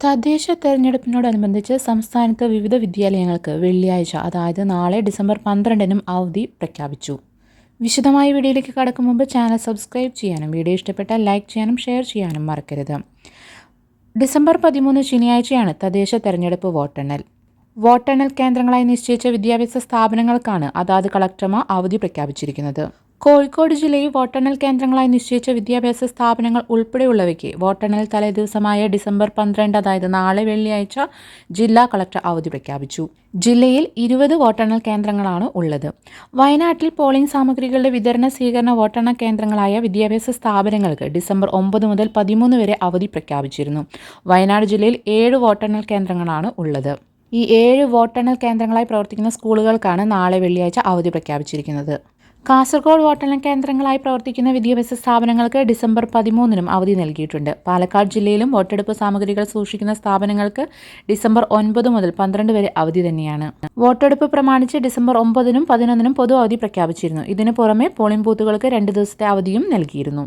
തദ്ദേശ തെരഞ്ഞെടുപ്പിനോടനുബന്ധിച്ച് സംസ്ഥാനത്ത് വിവിധ വിദ്യാലയങ്ങൾക്ക് വെള്ളിയാഴ്ച അതായത് നാളെ ഡിസംബർ പന്ത്രണ്ടിനും അവധി പ്രഖ്യാപിച്ചു. വിശദമായ വീഡിയോയിലേക്ക് കടക്കും മുമ്പ് ചാനൽ സബ്സ്ക്രൈബ് ചെയ്യാനും വീഡിയോ ഇഷ്ടപ്പെട്ടാൽ ലൈക്ക് ചെയ്യാനും ഷെയർ ചെയ്യാനും മറക്കരുത്. ഡിസംബർ പതിമൂന്ന് ശനിയാഴ്ചയാണ് തദ്ദേശ തെരഞ്ഞെടുപ്പ് വോട്ടെണ്ണൽ. വോട്ടെണ്ണൽ കേന്ദ്രങ്ങളായി നിശ്ചയിച്ച വിദ്യാഭ്യാസ സ്ഥാപനങ്ങൾക്കാണ് അതാത് കളക്ടർമാർ അവധി പ്രഖ്യാപിച്ചിരിക്കുന്നത്. കോഴിക്കോട് ജില്ലയിൽ വോട്ടെണ്ണൽ കേന്ദ്രങ്ങളായി നിശ്ചയിച്ച വിദ്യാഭ്യാസ സ്ഥാപനങ്ങൾ ഉൾപ്പെടെയുള്ളവയ്ക്ക് വോട്ടെണ്ണൽ തലേദിവസമായ ഡിസംബർ പന്ത്രണ്ട് അതായത് നാളെ വെള്ളിയാഴ്ച ജില്ലാ കളക്ടർ അവധി പ്രഖ്യാപിച്ചു. ജില്ലയിൽ ഇരുപത് വോട്ടെണ്ണൽ കേന്ദ്രങ്ങളാണ് ഉള്ളത്. വയനാട്ടിൽ പോളിംഗ് സാമഗ്രികളുടെ വിതരണ സ്വീകരണ വോട്ടെണ്ണൽ കേന്ദ്രങ്ങളായ വിദ്യാഭ്യാസ സ്ഥാപനങ്ങൾക്ക് ഡിസംബർ ഒമ്പത് മുതൽ പതിമൂന്ന് വരെ അവധി പ്രഖ്യാപിച്ചിരുന്നു. വയനാട് ജില്ലയിൽ ഏഴ് വോട്ടെണ്ണൽ കേന്ദ്രങ്ങളാണ് ഉള്ളത്. ഈ ഏഴ് വോട്ടെണ്ണൽ കേന്ദ്രങ്ങളായി പ്രവർത്തിക്കുന്ന സ്കൂളുകൾക്കാണ് നാളെ വെള്ളിയാഴ്ച അവധി പ്രഖ്യാപിച്ചിരിക്കുന്നത്. കാസർഗോഡ് വോട്ടെണ്ണൽ കേന്ദ്രങ്ങളായി പ്രവർത്തിക്കുന്ന വിദ്യാഭ്യാസ സ്ഥാപനങ്ങൾക്ക് ഡിസംബർ പതിമൂന്നിനും അവധി നൽകിയിട്ടുണ്ട്. പാലക്കാട് ജില്ലയിലും വോട്ടെടുപ്പ് സാമഗ്രികൾ സൂക്ഷിക്കുന്ന സ്ഥാപനങ്ങൾക്ക് ഡിസംബർ ഒൻപത് മുതൽ പന്ത്രണ്ട് വരെ അവധി തന്നെയാണ്. വോട്ടെടുപ്പ് പ്രമാണിച്ച് ഡിസംബർ ഒമ്പതിനും പതിനൊന്നിനും പൊതു അവധി പ്രഖ്യാപിച്ചിരുന്നു. ഇതിനു പുറമെ പോളിംഗ് ബൂത്തുകൾക്ക് രണ്ട് ദിവസത്തെ അവധിയും നൽകിയിരുന്നു.